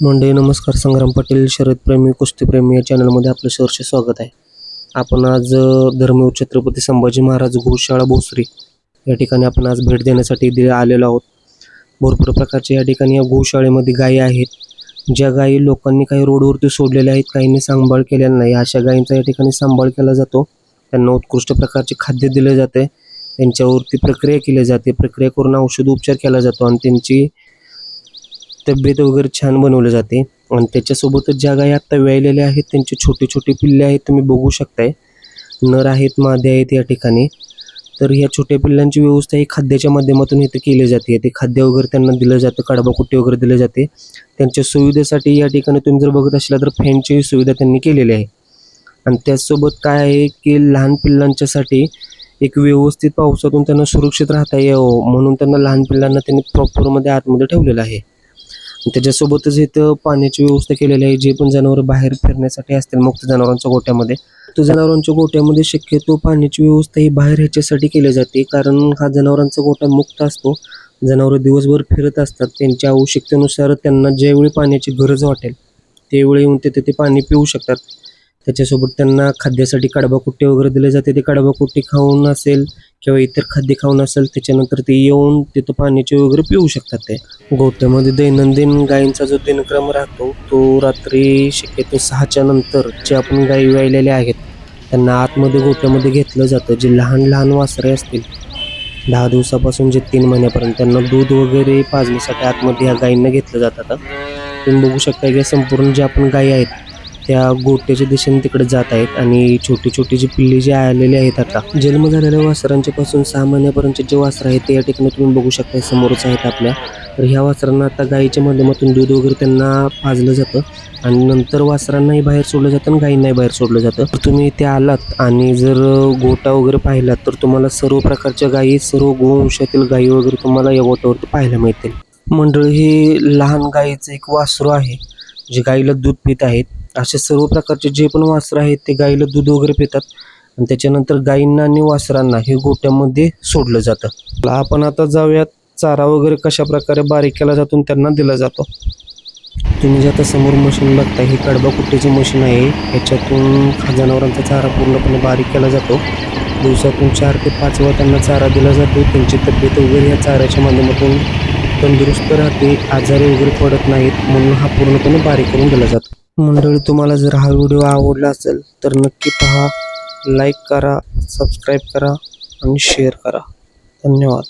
मंडळी नमस्कार. संग्राम पाटील शरदप्रेमी कुस्तीप्रेमी या चॅनलमध्ये आपलं सहर्ष स्वागत आहे. आपण आज धर्मवीर छत्रपती संभाजी महाराज गोशाळा भोसरी या ठिकाणी आपण आज भेट देण्यासाठी इथे आलेलो आहोत. भरपूर प्रकारच्या या ठिकाणी या गोशाळेमध्ये गायी आहेत. ज्या गायी लोकांनी काही रोडवरती सोडलेल्या आहेत काहींनी सांभाळ केलेला नाही. अशा गायींचा या ठिकाणी सांभाळ केला जातो. त्यांना उत्कृष्ट प्रकारचे खाद्य दिले जाते. त्यांच्यावरती प्रक्रिया केली जाते. प्रक्रिया करून औषध उपचार केला जातो आणि त्यांची तब्येत वगैरे छान बनवलं जाते. आणि त्याच्यासोबतच ज्या गाई आत्ता व्यायलेल्या आहेत त्यांचे छोटे छोटे पिल्ले आहेत तुम्ही बघू शकताय. नर आहेत मादे आहेत या ठिकाणी. तर ह्या छोट्या पिल्लांची व्यवस्था ही खाद्याच्या माध्यमातून इथे केली जाते. ते खाद्य वगैरे त्यांना दिलं जातं कडबाकुट्टी वगैरे दिले जाते. त्यांच्या सुविधेसाठी या ठिकाणी तुम्ही जर बघत असला तर फॅनची सुविधा त्यांनी केलेली आहे. आणि त्याचसोबत काय आहे की लहान पिल्लांच्यासाठी एक व्यवस्थित पावसातून त्यांना सुरक्षित राहता यावं म्हणून त्यांना लहान पिल्लांना त्यांनी प्रॉपरमध्ये आतमध्ये ठेवलेलं आहे. त्याच्यासोबतच इथं पाण्याची व्यवस्था केलेली आहे. जे पण जनावर बाहेर फिरण्यासाठी असतील मुक्त जनावरांच्या गोट्यामध्ये तर जनावरांच्या गोट्यामध्ये शक्यतो पाण्याची व्यवस्था ही बाहेर ह्याच्यासाठी केली जाते. कारण हा जनावरांचा गोटा मुक्त असतो. जनावरं दिवसभर फिरत असतात. त्यांच्या आवश्यकतेनुसार त्यांना ज्यावेळी पाण्याची गरज वाटेल त्यावेळी येऊन ते ते पाणी पिऊ शकतात. त्याच्यासोबत त्यांना खाद्यासाठी कडबाकुट्टे वगैरे दिले जाते. ते कडबाकुट्टी खाऊन असेल किंवा इतर खाद्य खाऊन असेल त्याच्यानंतर ते येऊन तिथं पाण्याचे वगैरे पिऊ शकतात ते. गोठ्यामध्ये दैनंदिन गायींचा जो दिनक्रम राहतो तो रात्री शक्यतो सहाच्या नंतर जे आपण गायी व्यायलेल्या आहेत त्यांना आतमध्ये गोठ्यामध्ये घेतलं जातं. जे लहान लहान वासरे असतील दहा दिवसापासून जे तीन महिन्यापर्यंत त्यांना दूध वगैरे पाजण्यासाठी आतमध्ये ह्या गायींना घेतलं जातात. तुम्ही बघू शकता की संपूर्ण जे आपण गायी आहेत त्या गोट्याच्या दिशेने तिकडे जात आहेत आणि छोटी छोटी जी पिल्ली जी आलेली आहेत आता जन्म झालेल्या वासरांच्या पासून सहा महिन्यापर्यंतचे जे वासरं आहेत ते या ठिकाणी तुम्ही बघू शकता समोरच आहेत आपल्या. तर ह्या वासरांना आता गाईच्या माध्यमातून दूध वगैरे त्यांना पाजलं जातं आणि नंतर वासरांनाही बाहेर सोडलं जातं आणि गायींनाही बाहेर सोडलं जातं. तर तुम्ही इथे आलात आणि जर गोटा वगैरे पाहिलात तर तुम्हाला सर्व प्रकारच्या गायी सर्व गोवंशातील गायी वगैरे तुम्हाला या गोट्यावरती पाहायला मिळतील. मंडळ हे लहान गायीचं एक वासरू आहे जे गाईला दूध पित आहेत. असे सर्व प्रकारचे जे पण वासरं आहेत ते गाईला दूध वगैरे पितात. आणि त्याच्यानंतर गाईंना आणि वासरांना हे गोट्यामध्ये सोडलं जातं. आपण आता जाऊयात चारा वगैरे कशा प्रकारे बारीक केला जातो आणि त्यांना दिला जातो. तुम्ही जे आता समोर मशीन बघता ही कडबा कुट्टीची मशीन आहे. ह्याच्यातून जनावरांचा चारा पूर्णपणे बारीक केला जातो. दिवसातून चार ते पाच वेळा त्यांना चारा दिला जातो. त्यांची तब्येत वगैरे या चाऱ्याच्या माध्यमातून तंदुरुस्त राहते आजारी वगैरे पडत नाहीत म्हणून हा पूर्णपणे बारीक करून दिला जातो. मंडळी तुम्हाला जर हा व्हिडिओ आवडला असेल तर नक्की पहा. लाईक करा सबस्क्राईब करा आणि शेअर करा. धन्यवाद.